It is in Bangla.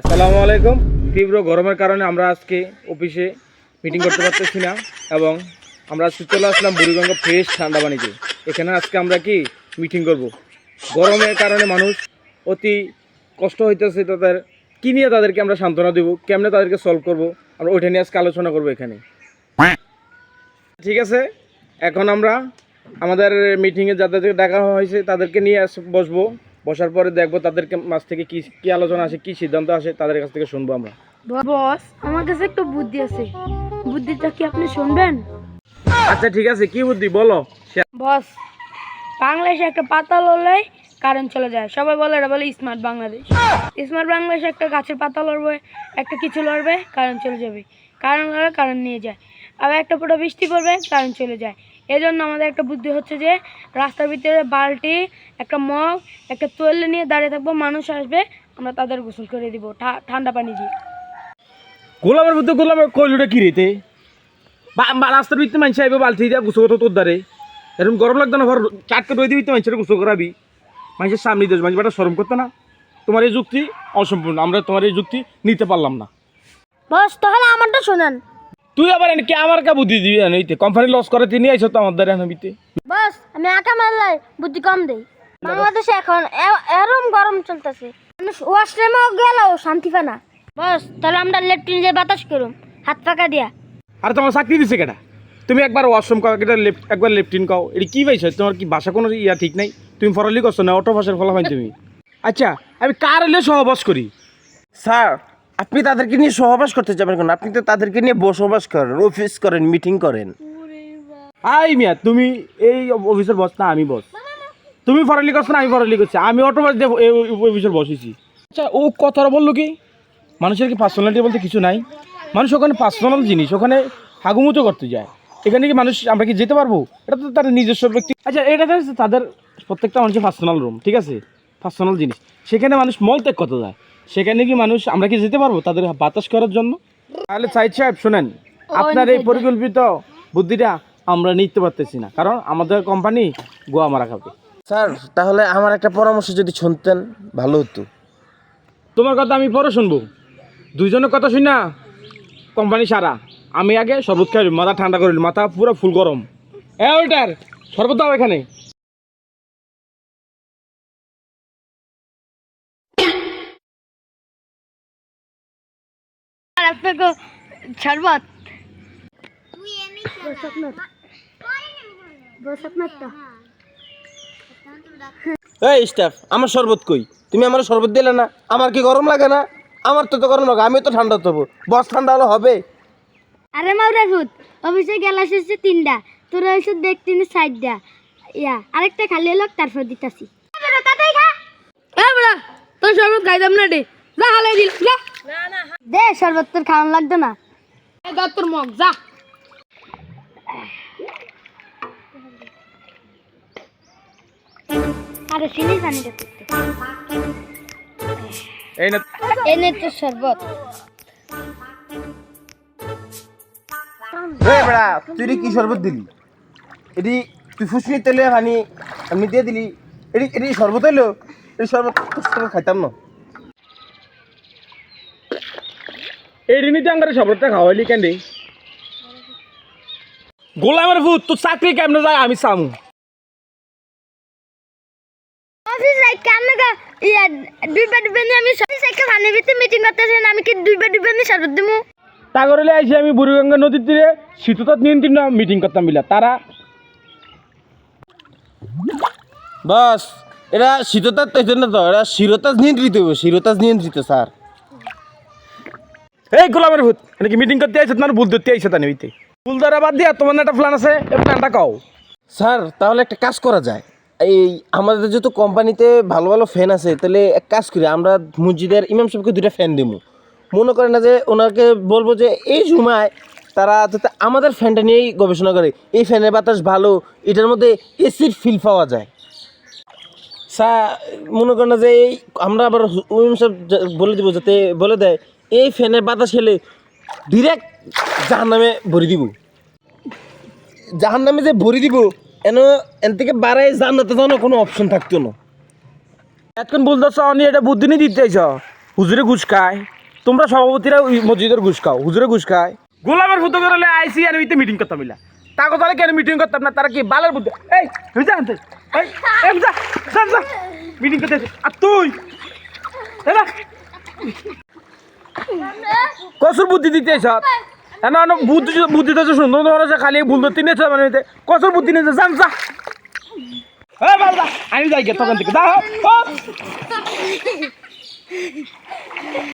আসসালামু আলাইকুম। তীব্র গরমের কারণে আমরা আজকে অফিসে মিটিং করতে পারতেছি না এবং আমরা চলে আসলাম বুড়িগঙ্গা ফ্রেশ ঠান্ডা পানিতে। এখানে আজকে আমরা কি মিটিং করব? গরমের কারণে মানুষ অতি কষ্ট হইতেছে তাদের, কি নিয়ে তাদেরকে আমরা সান্ত্বনা দেবো? কেমনে তাদেরকে সলভ করব? আমরা ওইটা নিয়ে আজকে আলোচনা করব এখানে। ঠিক আছে? এখন আমরা আমাদের মিটিংয়ে যাদেরকে ডাকা হয়েছে তাদেরকে নিয়ে বসবো। বসার পরে দেখব তাদেরকে মাছ থেকে কি কি আলোচনা আসে কি সিদ্ধান্ত আসে তাদের কাছ থেকে শুনব আমরা। বস আমার কাছে একটু বুদ্ধি আছে। বুদ্ধিটা কি আপনি শুনবেন? আচ্ছা ঠিক আছে কি বুদ্ধি? বলো। বস বাংলাদেশে একটা পাতা লড়লে কারেন্ট চলে যায়। সবাই বলে এটা বলে স্মার্ট বাংলাদেশ। স্মার্ট বাংলাদেশে একটা গাছের পাতা লড়বে একটা কিছু লড়বে কারেন্ট চলে যাবে। কারেন্ট লড়ে কারেন্ট নিয়ে যায়। আবার একটা ফোটা বৃষ্টি পড়বে কারেন্ট চলে যায়। এই জন্য আমাদের একটা বুদ্ধি হচ্ছে যে রাস্তার ভিতরে বালতি একটা মগ একটা তোয়ালে নিয়ে দাঁড়িয়ে থাকব মানুষ আসবে আমরা তাদের গোসল করে দিব। ঠা- ঠান্ডা পানি দিয়ে। গোলামের বুদ্ধি গোলামের কইলুটা কি রেতে রাস্তার ভিতরে মানুষ আইবে বালতি দিয়ে গুছো কত তোর দ্বারে। এরকম গরম লাগতো না ঘর চাটকে দই দিবি তো মানুষের গুছো করাবি। মানুষের সামনে দেশ মানুষ বেটা শরম করতো না। তোমার এই যুক্তি অসম্পূর্ণ আমরা তোমার এই যুক্তি নিতে পারলাম না। বস তাহলে আমারটা শোনান। তুই আবার এনে কে আমার কা বুদ্ধি দিবি এনে? কোম্পানি লস করে তিনি আইছো তো আমার দ্বারা এনে বাস আমি আঁকা মারলে বুদ্ধি কম দেই। বাংলাদেশে এখন এরম গরম চলতেছে। মানুষ ওয়াশরুমেও গেলেও শান্তি পায় না। বস তাহলে আমরা লেফটিন যে বাতাস করুম হাত পাকা দিয়া। আর তোমার চাকরি দিছে কেটা তুমি একবার ওয়াশরুম কাও একটা লেফট একবার লেফটিন কাও এটা কি পাইছো? তোমার কি ভাষা কোনো ইয়া ঠিক নাই? তুমি ফরালি করছ না অটো ভাষার ফলা পাই তুমি? আচ্ছা আমি কার এলে সহবাস করি? স্যার আপনি তাদেরকে নিয়ে সহবাস করতে যাবেন কেন? আপনি তো তাদেরকে নিয়ে বসবাস করেন অফিস করেন মিটিং করেন। আই মিয়া, তুমি এই অফিসের বস না, আমি বস তুমি ফরালি করছ না, আমি ফরালি করছি। আমি অটো বাস দিয়ে এই অফিসের বসেছি আচ্ছা ও কথাটা বলল কি? মানুষের কি পার্সোনালিটি বলতে কিছু নাই? মানুষ ওখানে পার্সোনাল জিনিস, ওখানে হাগুমুতো করতে যায়। এখানে কি মানুষ, আমরা কি যেতে পারব? এটা তো তার নিজস্ব ব্যক্তি আচ্ছা এটা তাদের প্রত্যেকটা মানুষের পার্সোনাল রুম ঠিক আছে? পার্সোনাল জিনিস। সেখানে মানুষ মল ত্যাগ করতে যায়। সেখানে কি মানুষ আমরা কি যেতে পারব তাদের বাতাস করার জন্য? তাহলে সাইদ সাহেব শোনেন আপনার এই পরিকল্পিত বুদ্ধিটা আমরা নিতে পারতেছি না কারণ আমাদের কোম্পানি গোয়া মারা খাবে। স্যার তাহলে আমার একটা পরামর্শ যদি শুনতেন ভালো হতো। তোমার কথা আমি পরে শুনব। দুইজনের কথা শুন না কোম্পানি সারা। আমি আগে শরবত খাই মাথা ঠান্ডা করিল মাথা পুরো ফুল গরম। এ ওইটার শরবত দাও এখানে। আপনাকে শরবত এই স্টাফ আমার শরবত কই? তুমি আমার শরবত দিলে না? আমার কি গরম লাগে না? আমার তো তো গরম লাগে আমি তো ঠান্ডা হব। বস ঠান্ডা হলে হবে। আরে মাউরা ভূত অফিসে গেলাস হচ্ছে তিনটা তোর হয়েছে দেখ তিন সাইডটা ইয়া আরেকটা খালি লোক তারপর দিতাছি। তোর শরবত খাইতাম না রে। যা হালাই দিল যা। দে শরবত তোর খাওয়ান লাগতো না। তোর মগ যা। আরে চিনি জানি এই না। এনে তোর শরবত। বেড়া তুই কি শরবত দিলি? এটি তুই ফুসনি তেলে হানি এমনি দিয়ে দিলি। এটি এটি শরবত হইল? এই শরবত শরবত খাইতাম না। খাওয়াইলি কেন রে গোলামের ভূত তোর চাকরি কেমনে যায় আমি সামু অফিস আই কেন গা ইয়া দুইবার দুইবার নিয়ে আমি ভিতরে মিটিং করতেছেন আমি কি দুইবার দুইবার নিয়ে শরবত দিমু? তা করলে আইসি আমি বুড়িগঙ্গা নদীর তীরে শীততাপ নিয়ন্ত্রণ মিটিং করতাম বিলা তারা। বাস এরা তো শিরতাজ নিয়ন্ত্রিত শিরতাজ নিয়ন্ত্রিত স্যার। এই গোলামের ভূত মানে কি মিটিং করতে আইসে তোমার ভুল ধরতে আইসে তা নিতে ভুল ধরা বাদ দিয়া তোমার একটা প্ল্যান আছে, এই প্ল্যানটা কও। স্যার, তাহলে একটা কাজ করা যায়। এই আমাদের যেহেতু কোম্পানিতে ভালো ভালো ফ্যান আছে, তাহলে এক কাজ করি, আমরা মসজিদের ইমাম সাহেবকে দুইটা ফ্যান দেবো মনে করে না যে ওনাকে বলব যে এই সময় তারা যাতে আমাদের ফ্যানটা নিয়েই গবেষণা করে, এই ফ্যানের বাতাস ভালো, এটার মধ্যে এসির ফিল পাওয়া যায়। স্যার, মনে করেন না যে আমরা আবার ইমাম সাহেব বলে দিব, যাতে বলে দেয় এই ফ্যানের বাতাস খেলে ডিরেক্ট জাহান নামে ভরে দিব। জাহান নামে যে ভরে দিব এন এন থেকে বাড়াই জান্নাতে যাওয়ার কোনো অপশন থাকতো না। এতক্ষণ বলতেছ অনি এটা বুদ্ধি নিয়ে দিতে আইস হুজুরে ঘুষ খায়। তোমরা সভাপতিরা ওই মসজিদের ঘুষ খাও। হুজুরে ঘুষ খায়। গোলামের ফুটো করলে আইসি আর ওইতে মিটিং করতাম মিলা তা কথা কেন মিটিং করতাম না? তারা কি বালের বুদ্ধি এই তুই যা মিটিং করতে আর তুই? কসুর বুদ্ধি দিতে এনা অনেক বুদ্ধি বুদ্ধি তো সুন্দর আছে খালি ভুল ধরতে নিয়েছে মানে কসুর বুদ্ধি নিয়েছে জান যা। আমি যাই গে তখন থেকে। দাও